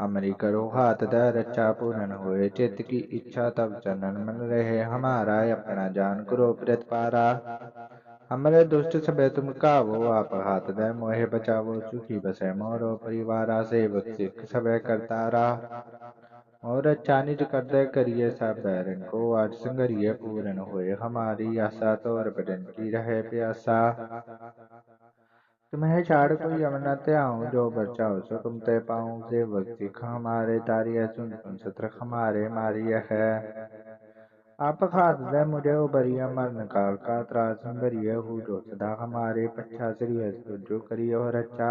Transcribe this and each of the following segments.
ہماری کرو ہاتھ در اچھا پورن ہوئے کی اچھا تب چنن من رہے ہمارا اپنا جان کرو پرت پارا ہمارے دشٹ سبے تم کا وہ آپ ہاتھ دے موہے بچاو سخی بسے مورو پریوارا سے سکھ سبے کرتا رہا ഔരച്ചാനിരുകഥ കരിയസാബാരൻ കോ ആട്സും കരിയ പൂരൻ ഹോയ ഹമാരി ആസാ തോർബടൻ کی رہے پیاسا۔ تمہیں چھاڑ کو یمنتے آؤں جو برچاؤ سو تم تے پاؤں سے دکھا ہمارے تاریہ سن تم ستر ہمارے ماریہ ہے۔ آپ خاص دے مجھے اوبریہ مر نکال کا تراسم بریہ ہو جو صدا ہمارے پچھا سری حسد جو کریے اور اچھا۔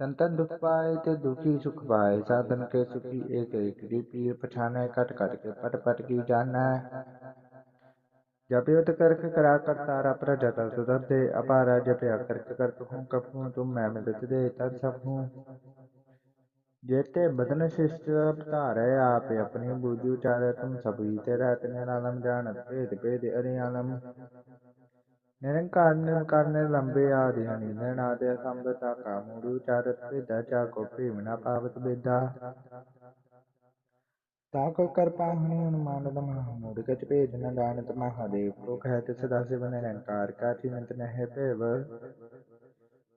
اپارا جپ کرپ تم مہ مت دے تب جیتے بدن آپ اپنی بوجو چار تم سبھی تیر نلم جان بھد اریالم નિરંકારનિર્વિકારને લંબે આદિના નિર્ણયનાદય સંબતા કામુરુ ચારત્વેદા ચાકો પ્રેમના પાવતભેદા ತಾಕೋ ಕರ್ಪಾಹಣಿ ಅನುಮಾನದ ಮಹಾಮೂಢ ಗಜಭೇದನ ದಾನದ ಮಹಾದೇವ ಪ್ರೋಖಯತ ಸದಾಶಿವ ನಿರಂಕಾರ ಕಾಚಿನಂತ ನಹೇವ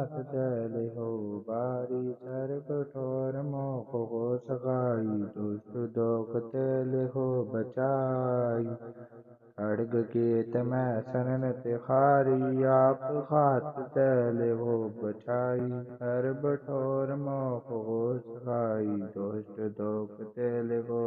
ہاتھ دل ہو باری سر کٹور موق کو سگائی دوست دوک تیل ہو بچائی اڑگ گیت میں سنن تخاری آپ ہاتھ تیل ہو بچائی سر بٹھور موک کو سگائی دوست دوک تیل ہو